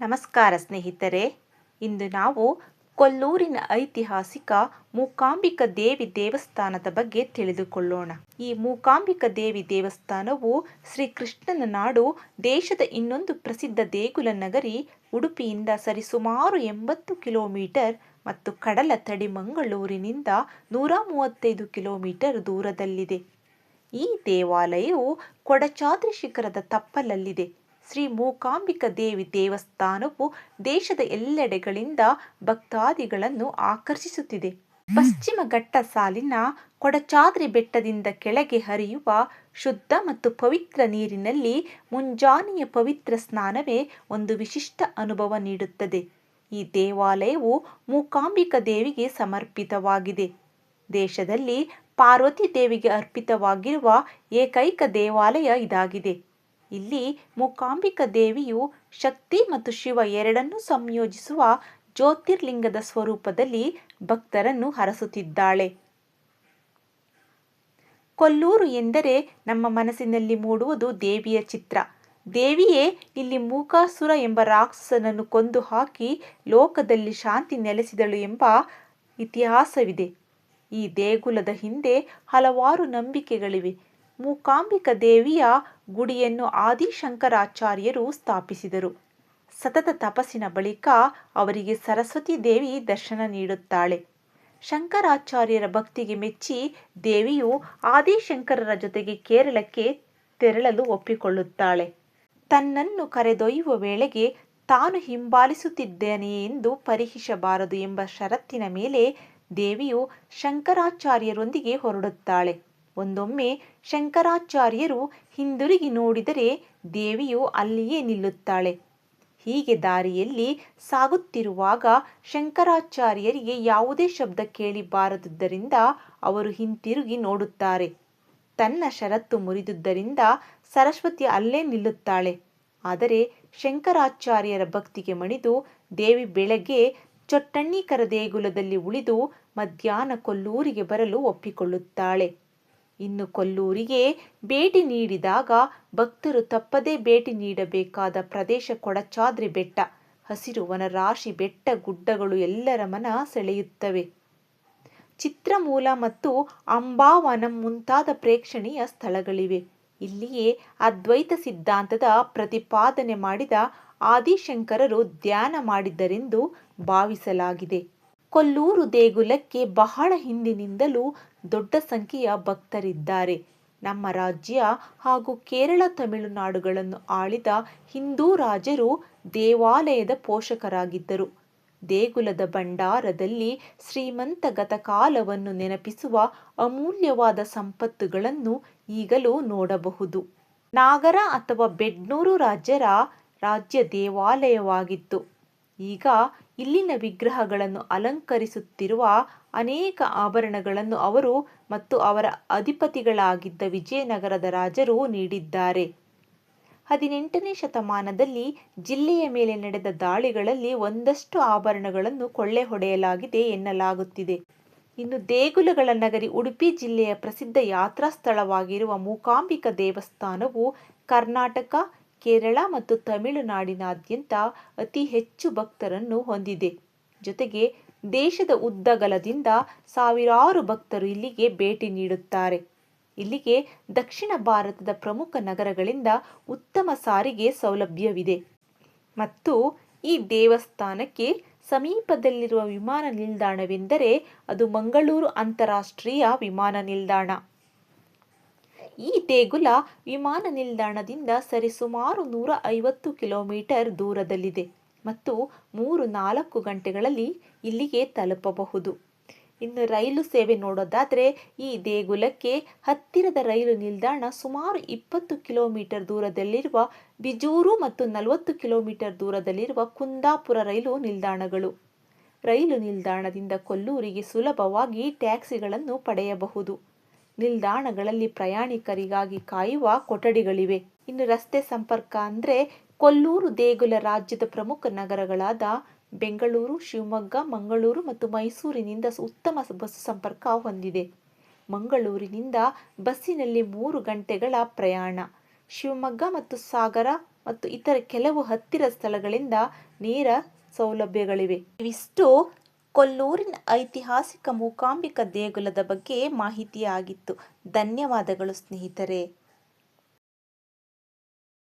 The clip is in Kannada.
ನಮಸ್ಕಾರ ಸ್ನೇಹಿತರೆ, ಇಂದು ನಾವು ಕೊಲ್ಲೂರಿನ ಐತಿಹಾಸಿಕ ಮೂಕಾಂಬಿಕ ದೇವಿ ದೇವಸ್ಥಾನದ ಬಗ್ಗೆ ತಿಳಿದುಕೊಳ್ಳೋಣ. ಈ ಮೂಕಾಂಬಿಕ ದೇವಿ ದೇವಸ್ಥಾನವು ಶ್ರೀಕೃಷ್ಣನ ನಾಡು, ದೇಶದ ಇನ್ನೊಂದು ಪ್ರಸಿದ್ಧ ದೇಗುಲ ನಗರಿ, ಉಡುಪಿಯಿಂದ ಸರಿಸುಮಾರು ಎಂಬತ್ತು ಕಿಲೋಮೀಟರ್ ಮತ್ತು ಕಡಲ ತಡಿ ಮಂಗಳೂರಿನಿಂದ ನೂರ ಮೂವತ್ತೈದು ಕಿಲೋಮೀಟರ್ ದೂರದಲ್ಲಿದೆ. ಈ ದೇವಾಲಯವು ಕೊಡಚಾದ್ರಿ ಶಿಖರದ ತಪ್ಪಲಲ್ಲಿದೆ. ಶ್ರೀ ಮೂಕಾಂಬಿಕಾ ದೇವಿ ದೇವಸ್ಥಾನವು ದೇಶದ ಎಲ್ಲೆಡೆಗಳಿಂದ ಭಕ್ತಾದಿಗಳನ್ನು ಆಕರ್ಷಿಸುತ್ತಿದೆ. ಪಶ್ಚಿಮ ಘಟ್ಟ ಸಾಲಿನ ಕೊಡಚಾದ್ರಿ ಬೆಟ್ಟದಿಂದ ಕೆಳಗೆ ಹರಿಯುವ ಶುದ್ಧ ಮತ್ತು ಪವಿತ್ರ ನೀರಿನಲ್ಲಿ ಮುಂಜಾನೆಯ ಪವಿತ್ರ ಸ್ನಾನವೇ ಒಂದು ವಿಶಿಷ್ಟ ಅನುಭವ ನೀಡುತ್ತದೆ. ಈ ದೇವಾಲಯವು ಮೂಕಾಂಬಿಕಾ ದೇವಿಗೆ ಸಮರ್ಪಿತವಾಗಿದೆ. ದೇಶದಲ್ಲಿ ಪಾರ್ವತಿ ದೇವಿಗೆ ಅರ್ಪಿತವಾಗಿರುವ ಏಕೈಕ ದೇವಾಲಯ ಇದಾಗಿದೆ. ಇಲ್ಲಿ ಮೂಕಾಂಬಿಕಾ ದೇವಿಯು ಶಕ್ತಿ ಮತ್ತು ಶಿವ ಎರಡನ್ನೂ ಸಂಯೋಜಿಸುವ ಜ್ಯೋತಿರ್ಲಿಂಗದ ಸ್ವರೂಪದಲ್ಲಿ ಭಕ್ತರನ್ನು ಹರಸುತ್ತಿದ್ದಾಳೆ. ಕೊಲ್ಲೂರು ಎಂದರೆ ನಮ್ಮ ಮನಸ್ಸಿನಲ್ಲಿ ಮೂಡುವುದು ದೇವಿಯ ಚಿತ್ರ. ದೇವಿಯೇ ಇಲ್ಲಿ ಮೂಕಾಸುರ ಎಂಬ ರಾಕ್ಷಸನನ್ನು ಕೊಂದು ಹಾಕಿ ಲೋಕದಲ್ಲಿ ಶಾಂತಿ ನೆಲೆಸಿದಳು ಎಂಬ ಇತಿಹಾಸವಿದೆ. ಈ ದೇಗುಲದ ಹಿಂದೆ ಹಲವಾರು ನಂಬಿಕೆಗಳಿವೆ. ಮೂಕಾಂಬಿಕಾ ದೇವಿಯ ಗುಡಿಯನ್ನು ಆದಿಶಂಕರಾಚಾರ್ಯರು ಸ್ಥಾಪಿಸಿದರು. ಸತತ ತಪಸ್ಸಿನ ಬಳಿಕ ಅವರಿಗೆ ಸರಸ್ವತಿ ದೇವಿ ದರ್ಶನ ನೀಡುತ್ತಾಳೆ. ಶಂಕರಾಚಾರ್ಯರ ಭಕ್ತಿಗೆ ಮೆಚ್ಚಿ ದೇವಿಯು ಆದಿಶಂಕರರ ಜೊತೆಗೆ ಕೇರಳಕ್ಕೆ ತೆರಳಲು ಒಪ್ಪಿಕೊಳ್ಳುತ್ತಾಳೆ. ತನ್ನನ್ನು ಕರೆದೊಯ್ಯುವ ವೇಳೆಗೆ ತಾನು ಹಿಂಬಾಲಿಸುತ್ತಿದ್ದೇನೆಯೇ ಎಂದು ಪರಿಹಿಸಬಾರದು ಎಂಬ ಷರತ್ತಿನ ಮೇಲೆ ದೇವಿಯು ಶಂಕರಾಚಾರ್ಯರೊಂದಿಗೆ ಹೊರಡುತ್ತಾಳೆ. ಒಂದೊಮ್ಮೆ ಶಂಕರಾಚಾರ್ಯರು ಹಿಂದಿರುಗಿ ನೋಡಿದರೆ ದೇವಿಯು ಅಲ್ಲಿಯೇ ನಿಲ್ಲುತ್ತಾಳೆ. ಹೀಗೆ ದಾರಿಯಲ್ಲಿ ಸಾಗುತ್ತಿರುವಾಗ ಶಂಕರಾಚಾರ್ಯರಿಗೆ ಯಾವುದೇ ಶಬ್ದ ಕೇಳಿಬಾರದುದರಿಂದ ಅವರು ಹಿಂತಿರುಗಿ ನೋಡುತ್ತಾರೆ. ತನ್ನ ಷರತ್ತು ಮುರಿದುದರಿಂದ ಸರಸ್ವತಿ ಅಲ್ಲೇ ನಿಲ್ಲುತ್ತಾಳೆ. ಆದರೆ ಶಂಕರಾಚಾರ್ಯರ ಭಕ್ತಿಗೆ ಮಣಿದು ದೇವಿ ಬೆಳಗ್ಗೆ ಚೊಟ್ಟಣ್ಣಿಕರ ದೇಗುಲದಲ್ಲಿ ಉಳಿದು ಮಧ್ಯಾಹ್ನ ಕೊಲ್ಲೂರಿಗೆ ಬರಲು ಒಪ್ಪಿಕೊಳ್ಳುತ್ತಾಳೆ. ಇನ್ನು ಕೊಲ್ಲೂರಿಗೆ ಭೇಟಿ ನೀಡಿದಾಗ ಭಕ್ತರು ತಪ್ಪದೇ ಭೇಟಿ ನೀಡಬೇಕಾದ ಪ್ರದೇಶ ಕೊಡಚಾದ್ರಿ ಬೆಟ್ಟ. ಹಸಿರು ವನರಾಶಿ ಬೆಟ್ಟ ಗುಡ್ಡಗಳು ಎಲ್ಲರ ಮನ ಸೆಳೆಯುತ್ತವೆ. ಚಿತ್ರಮೂಲ ಮತ್ತು ಅಂಬಾವನಂ ಮುಂತಾದ ಪ್ರೇಕ್ಷಣೀಯ ಸ್ಥಳಗಳಿವೆ. ಇಲ್ಲಿಯೇ ಅದ್ವೈತ ಸಿದ್ಧಾಂತದ ಪ್ರತಿಪಾದನೆ ಮಾಡಿದ ಆದಿಶಂಕರರು ಧ್ಯಾನ ಮಾಡಿದ್ದರೆಂದು ಭಾವಿಸಲಾಗಿದೆ. ಕೊಲ್ಲೂರು ದೇಗುಲಕ್ಕೆ ಬಹಳ ಹಿಂದಿನಿಂದಲೂ ದೊಡ್ಡ ಸಂಖ್ಯೆಯ ಭಕ್ತರಿದ್ದಾರೆ. ನಮ್ಮ ರಾಜ್ಯ ಹಾಗೂ ಕೇರಳ, ತಮಿಳುನಾಡುಗಳನ್ನು ಆಳಿದ ಹಿಂದೂ ರಾಜರು ದೇವಾಲಯದ ಪೋಷಕರಾಗಿದ್ದರು. ದೇಗುಲದ ಭಂಡಾರದಲ್ಲಿ ಶ್ರೀಮಂತ ಗತಕಾಲವನ್ನು ನೆನಪಿಸುವ ಅಮೂಲ್ಯವಾದ ಸಂಪತ್ತುಗಳನ್ನು ಈಗಲೂ ನೋಡಬಹುದು. ನಾಗರ ಅಥವಾ ಬೆಡ್ನೂರು ರಾಜ್ಯರ ರಾಜ್ಯ ದೇವಾಲಯವಾಗಿತ್ತು. ಈಗ ಇಲ್ಲಿನ ವಿಗ್ರಹಗಳನ್ನು ಅಲಂಕರಿಸುತ್ತಿರುವ ಅನೇಕ ಆಭರಣಗಳನ್ನು ಅವರು ಮತ್ತು ಅವರ ಅಧಿಪತಿಗಳಾಗಿದ್ದ ವಿಜಯನಗರದ ರಾಜರು ನೀಡಿದ್ದಾರೆ. ಹದಿನೆಂಟನೇ ಶತಮಾನದಲ್ಲಿ ಜಿಲ್ಲೆಯ ಮೇಲೆ ನಡೆದ ದಾಳಿಗಳಲ್ಲಿ ಒಂದಷ್ಟು ಆಭರಣಗಳನ್ನು ಕೊಳ್ಳೆ ಹೊಡೆಯಲಾಗಿದೆ ಎನ್ನಲಾಗುತ್ತಿದೆ. ಇನ್ನು ದೇಗುಲಗಳ ನಗರಿ ಉಡುಪಿ ಜಿಲ್ಲೆಯ ಪ್ರಸಿದ್ಧ ಯಾತ್ರಾ ಸ್ಥಳವಾಗಿರುವ ಮೂಕಾಂಬಿಕಾ ದೇವಸ್ಥಾನವು ಕರ್ನಾಟಕ ಕೇರಳ ಮತ್ತು ತಮಿಳುನಾಡಿನಾದ್ಯಂತ ಅತಿ ಹೆಚ್ಚು ಭಕ್ತರನ್ನು ಹೊಂದಿದೆ. ಜೊತೆಗೆ ದೇಶದ ಉದ್ದಗಲದಿಂದ ಸಾವಿರಾರು ಭಕ್ತರು ಇಲ್ಲಿಗೆ ಭೇಟಿ ನೀಡುತ್ತಾರೆ. ಇಲ್ಲಿಗೆ ದಕ್ಷಿಣ ಭಾರತದ ಪ್ರಮುಖ ನಗರಗಳಿಂದ ಉತ್ತಮ ಸಾರಿಗೆ ಸೌಲಭ್ಯವಿದೆ. ಮತ್ತು ಈ ದೇವಸ್ಥಾನಕ್ಕೆ ಸಮೀಪದಲ್ಲಿರುವ ವಿಮಾನ ನಿಲ್ದಾಣವೆಂದರೆ ಅದು ಮಂಗಳೂರು ಅಂತಾರಾಷ್ಟ್ರೀಯ ವಿಮಾನ ನಿಲ್ದಾಣ. ಈ ದೇಗುಲ ವಿಮಾನ ನಿಲ್ದಾಣದಿಂದ ಸರಿಸುಮಾರು ನೂರ ಐವತ್ತು ಕಿಲೋಮೀಟರ್ ದೂರದಲ್ಲಿದೆ ಮತ್ತು ಮೂರು ನಾಲ್ಕು ಗಂಟೆಗಳಲ್ಲಿ ಇಲ್ಲಿಗೆ ತಲುಪಬಹುದು. ಇನ್ನು ರೈಲು ಸೇವೆ ನೋಡೋದಾದರೆ ಈ ದೇಗುಲಕ್ಕೆ ಹತ್ತಿರದ ರೈಲು ನಿಲ್ದಾಣ ಸುಮಾರು ಇಪ್ಪತ್ತು ಕಿಲೋಮೀಟರ್ ದೂರದಲ್ಲಿರುವ ಬಿಜೂರು ಮತ್ತು ನಲವತ್ತು ಕಿಲೋಮೀಟರ್ ದೂರದಲ್ಲಿರುವ ಕುಂದಾಪುರ ರೈಲು ನಿಲ್ದಾಣಗಳು. ರೈಲು ನಿಲ್ದಾಣದಿಂದ ಕೊಲ್ಲೂರಿಗೆ ಸುಲಭವಾಗಿ ಟ್ಯಾಕ್ಸಿಗಳನ್ನು ಪಡೆಯಬಹುದು. ನಿಲ್ದಾಣಗಳಲ್ಲಿ ಪ್ರಯಾಣಿಕರಿಗಾಗಿ ಕಾಯುವ ಕೊಠಡಿಗಳಿವೆ. ಇನ್ನು ರಸ್ತೆ ಸಂಪರ್ಕ ಅಂದರೆ ಕೊಲ್ಲೂರು ದೇಗುಲ ರಾಜ್ಯದ ಪ್ರಮುಖ ನಗರಗಳಾದ ಬೆಂಗಳೂರು, ಶಿವಮೊಗ್ಗ, ಮಂಗಳೂರು ಮತ್ತು ಮೈಸೂರಿನಿಂದ ಉತ್ತಮ ಬಸ್ ಸಂಪರ್ಕ ಹೊಂದಿದೆ. ಮಂಗಳೂರಿನಿಂದ ಬಸ್ಸಿನಲ್ಲಿ ಮೂರು ಗಂಟೆಗಳ ಪ್ರಯಾಣ. ಶಿವಮೊಗ್ಗ ಮತ್ತು ಸಾಗರ ಮತ್ತು ಇತರ ಕೆಲವು ಹತ್ತಿರ ಸ್ಥಳಗಳಿಂದ ನೇರ ಸೌಲಭ್ಯಗಳಿವೆ. ಇವಿಷ್ಟು ಕೊಲ್ಲೂರಿನ ಐತಿಹಾಸಿಕ ಮೂಕಾಂಬಿಕ ದೇಗುಲದ ಬಗ್ಗೆ ಮಾಹಿತಿಯಾಗಿತ್ತು. ಧನ್ಯವಾದಗಳು ಸ್ನೇಹಿತರೆ.